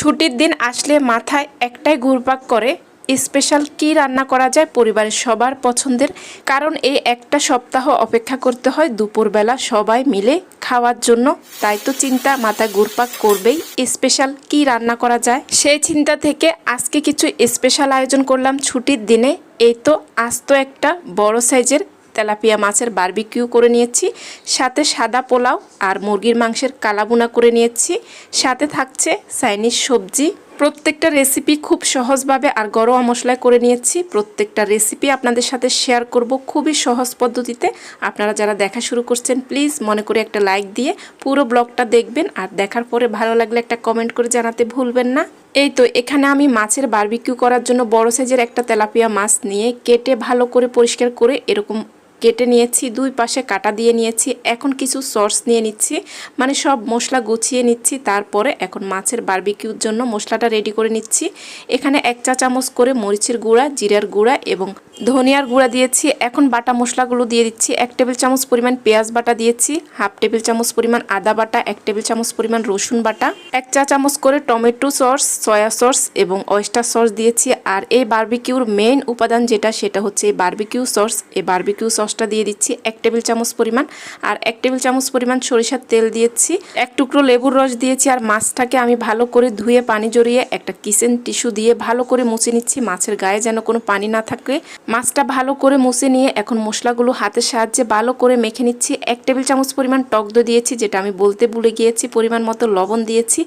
ছুটির দিন আসলে মাথায় একটাই ঘুরপাক করে। স্পেশাল কি রান্না করা যায় পরিবারের সবার পছন্দের। কারণ এই একটা সপ্তাহ অপেক্ষা করতে হয় দুপুরবেলা সবাই মিলে খাওয়ার জন্য। তাই তো চিন্তা মাথায় ঘুরপাক করবেই। স্পেশাল কি রান্না করা যায়? সেই চিন্তা থেকে আজকে কিছু স্পেশাল আয়োজন করলাম ছুটির দিনে। এই তো আস্ত একটা বড় সাইজের তেলাপিয়া মাছের বারবিকিউ করে নিয়েছি, সাথে সাদা পোলাও আর মুরগির মাংসের কালাবুনা করে নিয়েছি, সাথে থাকছে চাইনিজ সবজি। প্রত্যেকটা রেসিপি খুব সহজভাবে আর গরম মশলায় করে নিয়েছি। প্রত্যেকটা রেসিপি আপনাদের সাথে শেয়ার করব খুবই সহজ পদ্ধতিতে। আপনারা যারা দেখা শুরু করছেন প্লিজ মনে করে একটা লাইক দিয়ে পুরো ব্লগটা দেখবেন আর দেখার পরে ভালো লাগলে একটা কমেন্ট করে জানাতে ভুলবেন না। এই তো, এখানে আমি মাছের বারবিকিউ করার জন্য বড় সাইজের একটা তেলাপিয়া মাছ নিয়ে কেটে ভালো করে পরিষ্কার করে এরকম কেটে নিয়েছি, দুই পাশে কাটা দিয়ে নিয়েছি, এখন কিছু সস নিয়ে নিচ্ছি মানে সব মশলা গুছিয়ে নিচ্ছি, তারপরে এখন মাছের বারবিকিউর জন্য মশলাটা রেডি করে নিচ্ছি। এখানে এক চা চামচ করে মরিচের গুঁড়া, জিরার গুঁড়া এবং ধনিয়ার গুঁড়া দিয়েছি। এখন বাটা মশলাগুলো দিয়ে দিচ্ছি, এক টেবিল চামচ পরিমাণ পেঁয়াজ বাটা দিয়েছি, হাফ টেবিল চামচ পরিমাণ আদা বাটা, এক টেবিল চামচ পরিমাণ রসুন বাটা, এক চা চামচ করে টমেটো সস, সয়া সস এবং অয়েস্টার সস দিয়েছি। আর এই বারবিকিউর মেইন উপাদান যেটা, সেটা হচ্ছে এই বারবিকিউ সস। এই বারবিকিউ সসটা দিয়ে দিচ্ছি, এক টেবিল চামচ পরিমাণ। আর এক টেবিল চামচ পরিমাণ সরিষার তেল দিয়েছি। এক টুকরো লেবুর রস দিয়েছি আর মাছটাকে আমি ভালো করে ধুয়ে পানি জড়িয়ে একটা কিচেন টিস্যু দিয়ে ভালো করে মুছে নিচ্ছি। মাছের গায়ে যেন কোনো পানি না থাকে। মাছটা ভালো করে মুছে নিয়ে এখন মশলাগুলো হাতের সাহায্যে ভালো করে মেখে নিচ্ছি। এক টেবিল চামচ পরিমাণ টক দই দিয়েছি, যেটা আমি বলতে ভুলে গিয়েছি, পরিমাণ মতো লবণ দিয়েছি।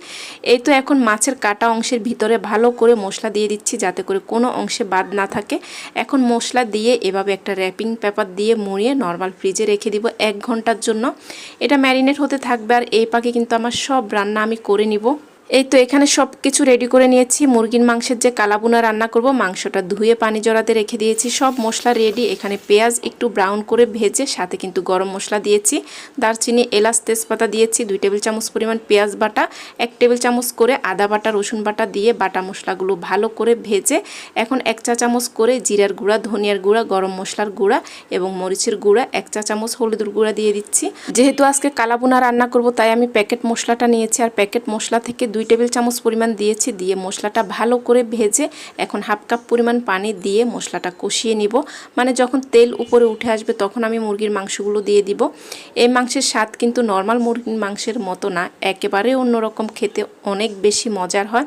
এই তো এখন মাছের কাটা অংশের ভিতরে ভালো করে মশলা দিয়ে দিচ্ছি, যাতে করে কোনো অংশে বাদ না থাকে। এখন মশলা দিয়ে এভাবে একটা র্যাপিং পেপার দিয়ে মুড়িয়ে নর্মাল ফ্রিজে রেখে দিব এক ঘণ্টার জন্য। এটা ম্যারিনেট হতে থাকবে আর এই পাখি কিন্তু আমার সব রান্না আমি করে নিব। এই তো এখানে সব কিছু রেডি করে নিয়েছি। মুরগির মাংসের যে কালাবুনা রান্না করব, মাংসটা ধুয়ে পানি জড়াতে রেখে দিয়েছি। সব মশলা রেডি এখানে পেঁয়াজ একটু ব্রাউন করে ভেজে সাথে কিন্তু গরম মশলা দিয়েছি। দারচিনি, এলাচ, তেজপাতা দিয়েছি, দুই টেবিল চামচ পরিমাণ পেঁয়াজ বাটা, এক টেবিল চামচ করে আদা বাটা, রসুন বাটা দিয়ে বাটা মশলাগুলো ভালো করে ভেজে, এখন এক চা চামচ করে জিরার গুঁড়া, ধনিয়ার গুঁড়া, গরম মশলার গুঁড়া এবং মরিচের গুঁড়া, এক চা চামচ হলুদের গুঁড়া দিয়ে দিচ্ছি। যেহেতু আজকে কালাবুনা রান্না করব, তাই আমি প্যাকেট মশলাটা নিয়েছি। আর প্যাকেট মশলা থেকে দুই টেবিল চামচ পরিমাণ দিয়েছি, দিয়ে মশলাটা ভালো করে ভেজে এখন হাফ কাপ পরিমাণ পানি দিয়ে মশলাটা কষিয়ে নিব। মানে যখন তেল উপরে উঠে আসবে তখন আমি মুরগির মাংসগুলো দিয়ে দিব। এই মাংসের স্বাদ কিন্তু নর্মাল মুরগির মাংসের মতো না, একেবারে অন্যরকম খেতে অনেক বেশি মজার হয়।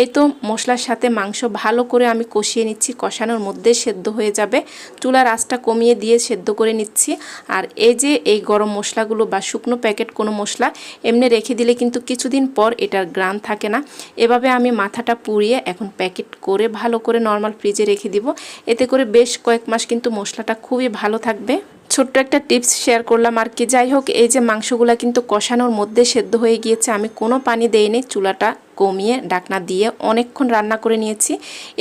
এই তো মশলার সাথে মাংস ভালো করে আমি কষিয়ে নিচ্ছি, কষানোর মধ্যে সেদ্ধ হয়ে যাবে। চুলার আঁচটা কমিয়ে দিয়ে সেদ্ধ করে নিচ্ছি। আর এই যে এই গরম মশলাগুলো বা শুকনো প্যাকেট কোনো মশলা, এমনি রেখে দিলে কিন্তু কিছুদিন পর এটার গ্রান থাকে না। এভাবে আমি মাথাটা পুড়িয়ে এখন প্যাকেট করে ভালো করে নর্মাল ফ্রিজে রেখে দিব। এতে করে বেশ কয়েক মাস কিন্তু মশলাটা খুবই ভালো থাকবে। ছোট্ট একটা টিপস শেয়ার করলাম আর কি। যাই হোক, এই যে মাংসগুলা কিন্তু কষানোর মধ্যে সেদ্ধ হয়ে গিয়েছে, আমি কোনো পানি দেইনি। চুলাটা কমিয়ে ডাকনা দিয়ে অনেকক্ষণ রান্না করে নিয়েছি।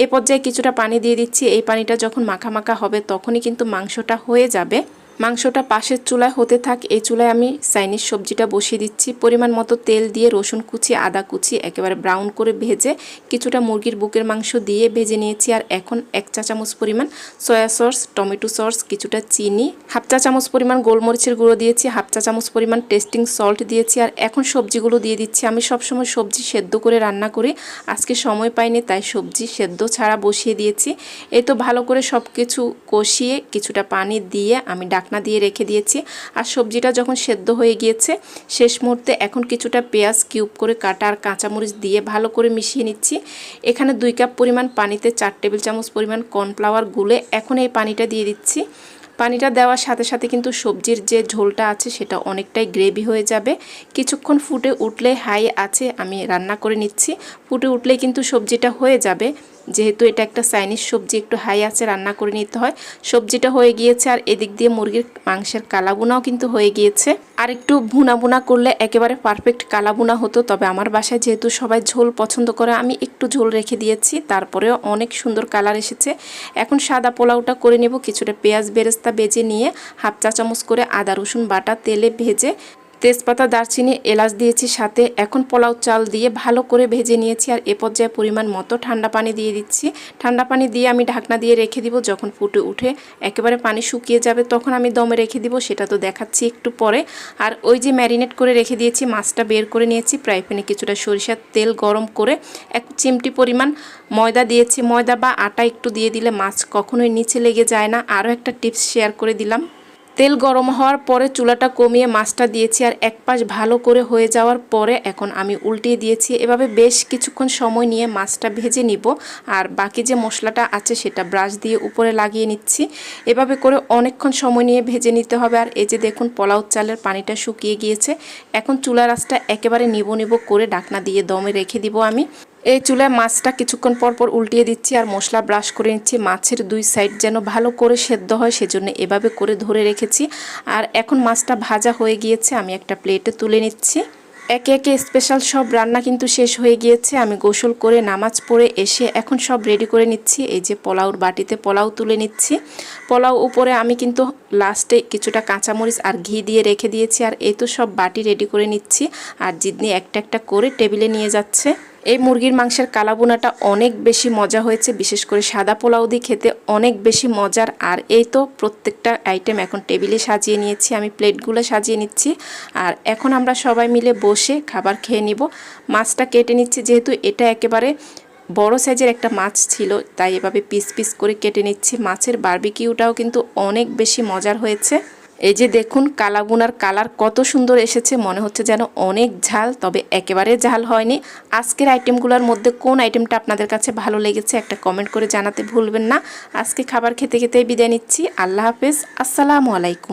এ পর্যায়ে কিছুটা পানি দিয়ে দিচ্ছি। এই পানিটা যখন মাখা মাখা হবে, তখনই কিন্তু মাংসটা হয়ে যাবে। মাংসটা পাশের চুলায় হতে থাক, এই চুলায় আমি চাইনিজ সবজিটা বসিয়ে দিচ্ছি। পরিমাণ মতো তেল দিয়ে রসুন কুচি, আদা কুচি একেবারে ব্রাউন করে ভেজে কিছুটা মুরগির বুকের মাংস দিয়ে ভেজে নিয়েছি। আর এখন এক চা চামচ পরিমাণ সয়া সস টমেটো সস কিছুটা চিনি, হাফ চা চামচ পরিমাণ গোলমরিচের গুঁড়ো দিয়েছি, হাফ চা চামচ পরিমাণ টেস্টিং সল্ট দিয়েছি। আর এখন সবজিগুলো দিয়ে দিচ্ছি। আমি সবসময় সবজি সেদ্ধ করে রান্না করি। আজকে সময় পাইনি, তাই সবজি সেদ্ধ ছাড়া বসিয়ে দিয়েছি। এই তো ভালো করে সব কিছু কষিয়ে কিছুটা পানি দিয়ে আমি ঢাকনা দিয়ে রেখে দিয়েছি। আর সবজিটা যখন সেদ্ধ হয়ে গিয়েছে, শেষ মুহূর্তে এখন কিছুটা পেঁয়াজ কিউব করে কাটা আর কাঁচামরিচ দিয়ে ভালো করে মিশিয়ে নিচ্ছি। এখানে দুই কাপ পরিমাণ পানিতে চার টেবিল চামচ পরিমাণ কর্নফ্লাওয়ার গুলে এখন এই পানিটা দিয়ে দিচ্ছি। পানিটা দেওয়ার সাথে সাথে কিন্তু সবজির যে ঝোলটা আছে, সেটা অনেকটাই গ্রেভি হয়ে যাবে। কিছুক্ষণ ফুটে উঠলে হাই আছে, আমি রান্না করে নিচ্ছি। ফুটে উঠলেই কিন্তু সবজিটা হয়ে যাবে। যেহেতু এটা একটা চাইনিজ সবজি, একটু হাই আছে, রান্না করে নিতে হয়। সবজিটা হয়ে গিয়েছে আর এদিক দিয়ে মুরগির মাংসের কালাবুনাও কিন্তু হয়ে গিয়েছে। আর একটু ভুনা ভুনা করলে একেবারে পারফেক্ট কালাবুনা হতো, তবে আমার বাসায় যেহেতু সবাই ঝোল পছন্দ করে, আমি একটু ঝোল রেখে দিয়েছি, তারপরেও অনেক সুন্দর কালার এসেছে। এখন সাদা পোলাওটা করে নেব, কিছুটা পেঁয়াজ বেরেস্তা বেজে নিয়ে হাফ চা চামচ করে আদা রসুন বাটা তেলে ভেজে তেজপাতা, দারচিনি, এলাচ দিয়েছি সাথে। এখন পোলাও চাল দিয়ে ভালো করে ভেজে নিয়েছি আর এ পর্যায়ে পরিমাণ মতো ঠান্ডা পানি দিয়ে দিচ্ছি। ঠান্ডা পানি দিয়ে আমি ঢাকনা দিয়ে রেখে দিব যখন ফুটে উঠে। একেবারে পানি শুকিয়ে যাবে তখন আমি দমে রেখে দিব, সেটা তো দেখাচ্ছি একটু পরে। আর ওই যে ম্যারিনেট করে রেখে দিয়েছি, মাছটা বের করে নিয়েছি ফ্রাই প্যানে কিছুটা সরিষার তেল গরম করে। এক চিমটি পরিমাণ ময়দা দিয়েছি। ময়দা বা আটা একটু দিয়ে দিলে মাছ কখনোই নিচে লেগে যায় না। আরও একটা টিপস শেয়ার করে দিলাম। তেল গরম হওয়ার পরে চুলাটা কমিয়ে মাছটা দিয়েছি আর এক পাশ ভালো করে হয়ে যাওয়ার পরে এখন আমি উল্টিয়ে দিয়েছি। এভাবে বেশ কিছুক্ষণ সময় নিয়ে মাছটা ভেজে নিব আর বাকি যে মশলাটা আছে সেটা ব্রাশ দিয়ে উপরে লাগিয়ে নিচ্ছি। এভাবে করে অনেকক্ষণ সময় নিয়ে ভেজে নিতে হবে আর এই যে দেখুন পোলাও চালের পানিটা শুকিয়ে গিয়েছে। এখন চুলা রাসটা একেবারে নিব নিব করে ডাকনা দিয়ে দমে রেখে দিব আমি। এই চুলায় মাছটা কিছুক্ষণ পর পর উল্টিয়ে দিচ্ছি আর মশলা ব্রাশ করে নিচ্ছি। মাছের দুই সাইড যেন ভালো করে সেদ্ধ হয়, সেজন্য এভাবে করে ধরে রেখেছি। আর এখন মাছটা ভাজা হয়ে গিয়েছে, আমি একটা প্লেটে তুলে নিচ্ছি। একে একে স্পেশাল সব রান্না কিন্তু শেষ হয়ে গিয়েছে। আমি গোসল করে নামাজ পড়ে এসে এখন সব রেডি করে নিচ্ছি। এই যে পোলাওর বাটিতে পোলাও তুলে নিচ্ছি। পোলাও উপরে আমি কিন্তু লাস্টে কিছুটা কাঁচামরিচ আর ঘি দিয়ে রেখে দিয়েছি। আর এই তো সব বাটি রেডি করে নিচ্ছি। আর জিদনি একটা একটা করে টেবিলে নিয়ে যাচ্ছে। এই মুরগির মাংসের কালাবোনাটা অনেক বেশি মজা হয়েছে, বিশেষ করে সাদা পোলাও দিয়ে খেতে অনেক বেশি মজার। আর এই তো প্রত্যেকটা আইটেম এখন টেবিলে সাজিয়ে নিয়েছি, আমি প্লেটগুলো সাজিয়ে নিচ্ছি। আর এখন আমরা সবাই মিলে বসে খাবার খেয়ে নিব। মাছটা কেটে নিচ্ছি, যেহেতু এটা একেবারে বড় সাইজের একটা মাছ ছিল, তাই এভাবে পিস পিস করে কেটে নিচ্ছি। মাছের বার্বিকিউটাও কিন্তু অনেক বেশি মজার হয়েছে। এই যে দেখুন, কালাগুনার কালার কত সুন্দর এসেছে, মনে হচ্ছে যেন অনেক ঝাল, তবে একেবারে ঝাল হয়নি। আজকের আইটেমগুলোর মধ্যে কোন আইটেমটা আপনাদের কাছে ভালো লেগেছে, একটা কমেন্ট করে জানাতে ভুলবেন না। আজকে খাবার খেতে খেতে বিদায় নিচ্ছি। আল্লাহ হাফেজ। আসসালামু আলাইকুম।